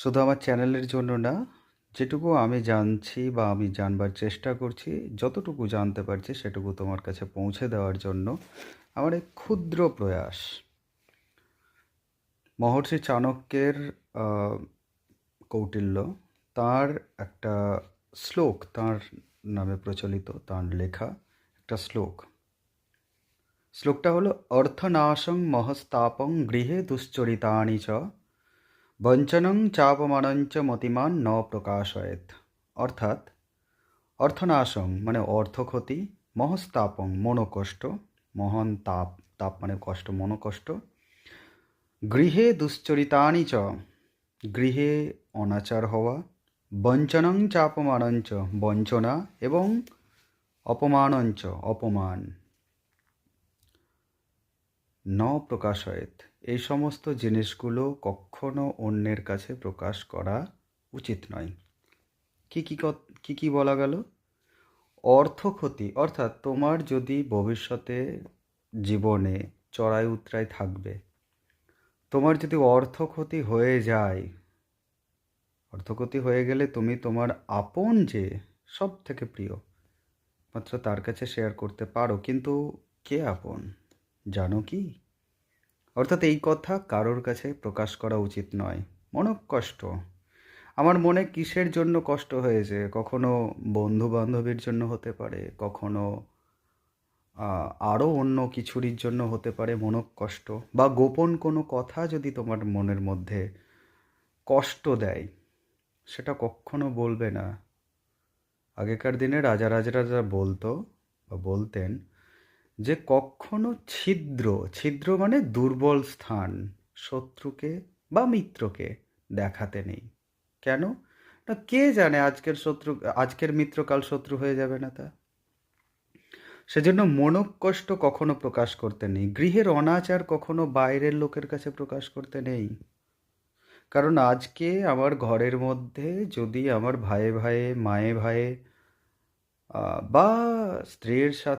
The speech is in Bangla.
শুধু আমার চ্যানেলের জন্য না, যেটুকু আমি জানছি বা আমি জানবার চেষ্টা করছি, যতটুকু জানতে পারছি সেটুকু তোমার কাছে পৌঁছে দেওয়ার জন্য আমার এক ক্ষুদ্র প্রয়াস। মহর্ষি চাণক্যের কৌটিল্য তার একটা শ্লোক, তার নামে প্রচলিত, তার লেখা একটা শ্লোক। শ্লোকটা হলো, অর্থনাশং মহস্তাপং গৃহে দুশ্চরিতানি চ বঞ্চনং চাপমানঞ্চ মতিমান ন প্রকাশয়েত অর্থাৎ অর্থনাশং মানে অর্থক্ষতি, মহস্তাপং মনোকষ্ট, মহান তাপ তাপ মানে কষ্ট, মনোকষ্ট। গৃহে দুশ্চরিতানি চ, গৃহে অনাচার হওয়া। বঞ্চনং চাপমানঞ্চ বঞ্চনা এবং অপমানঞ্চ অপমান। ন প্রকাশয়েত এই সমস্ত জিনিসগুলো কখনো অন্যের কাছে প্রকাশ করা উচিত নয়। কি কি কি কি বলা গেল? অর্থ ক্ষতি, অর্থাৎ তোমার যদি ভবিষ্যতে জীবনে চড়াই উতরাই থাকবে, তোমার যদি অর্থ ক্ষতি হয়ে যায়, অর্থ ক্ষতি হয়ে গেলে তুমি তোমার আপন যে সব থেকে প্রিয়, মাত্র তার কাছে শেয়ার করতে পারো, কিন্তু কে আপন? জানো কি? অর্থাৎ এই কথা কারোর কাছে প্রকাশ করা উচিত নয়। কষ্ট আমার মনে কিসের জন্য কষ্ট হয়েছে? কখনো বন্ধু বান্ধবীর জন্য হতে পারে, কখনো আরও অন্য কিছুরির জন্য হতে পারে কষ্ট বা গোপন কোনো কথা যদি তোমার মনের মধ্যে কষ্ট দেয়, সেটা কখনো বলবে না। আগেকার দিনে রাজা রাজারা যা বলতো বা বলতেন যে কখনো ছিদ্র ছিদ্র মানে দুর্বল স্থান, শত্রুকে বা মিত্রকে দেখাতে নেই। কেন? না, কে জানে আজকের শত্রু, আজকের মিত্র কাল শত্রু হয়ে যাবে না তা। সেজন্য মনক কষ্ট কখনো প্রকাশ করতে নেই। গৃহের অনাচার কখনো বাইরের লোকের কাছে প্রকাশ করতে নেই। কারণ আজকে আমার ঘরের মধ্যে যদি আমার ভাইয়ে ভাইয়ে, মায়ে ভাইয়ে বা স্ত্রীর সাথে